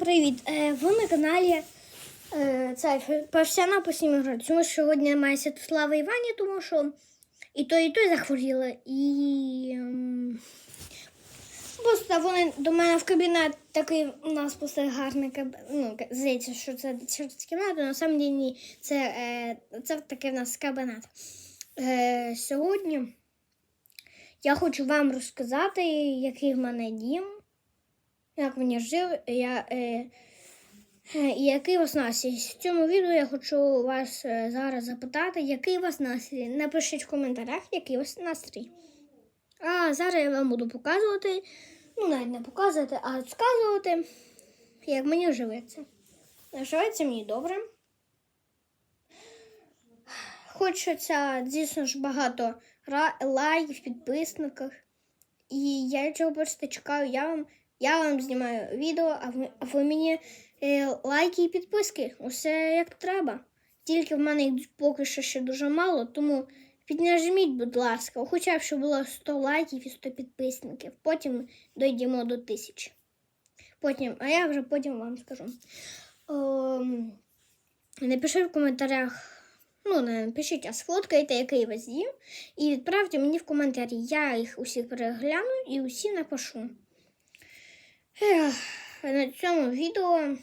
Привіт! Е, Ви на каналі е, це Павсяна по ігри. Тому що сьогодні немає Святослава Івані, тому що і той, і той захворіли. І ем, просто вони до мене в кабінет такий у нас просто гарний кабінет. Ну, здається, що це через кімната, але на самом деле ні. Це, е, це такий в нас кабінет. Сьогодні я хочу вам розказати, який в мене дім як мені жив, я, е, е, і який у вас настрій. В цьому відео я хочу вас е, зараз запитати, який у вас настрій. Напишіть в коментарях, який у вас настрій. А зараз я вам буду показувати, ну навіть не показувати, а розказувати, як мені живеться. Живеться мені добре. Хочеться, звісно ж, багато лайків, підписників. І я цього просто чекаю. Я вам, я вам знімаю відео, а ви, а ви мені е, лайки і підписки. Усе як треба. Тільки в мене їх поки що ще дуже мало, тому піднажміть, будь ласка, хоча б щоб було 100 лайків і 100 підписників. Потім дійдемо до тисячі. Потім, а я вже потім вам скажу. Ем, напишіть в коментарях. Ну, не напишіть, а сфоткайте, який вас дім, і відправте мені в коментарі. Я їх усі перегляну і усі напишу. На цьому відео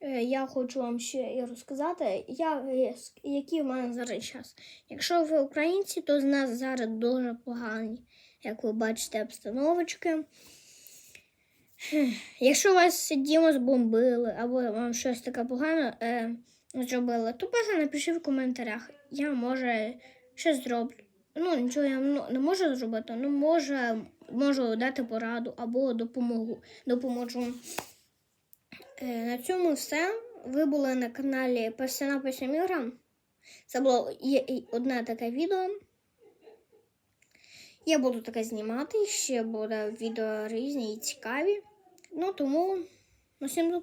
е, я хочу вам ще і розказати, я, е, який в мене зараз час. Якщо ви українці, то з нас зараз дуже погані, як ви бачите, обстановочки. Якщо вас дім збомбили або вам щось таке погане е, зробили, то просто напишіть в коментарях. Я може щось зроблю. Ну, нічого я ну, не можу зробити, ну може, можу дати пораду або допомогу, допоможу. Е, на цьому все. Ви були на каналі Персона по. Це було одне таке відео. Я буду таке знімати, ще буде відео різні і цікаві. Ну тому усім до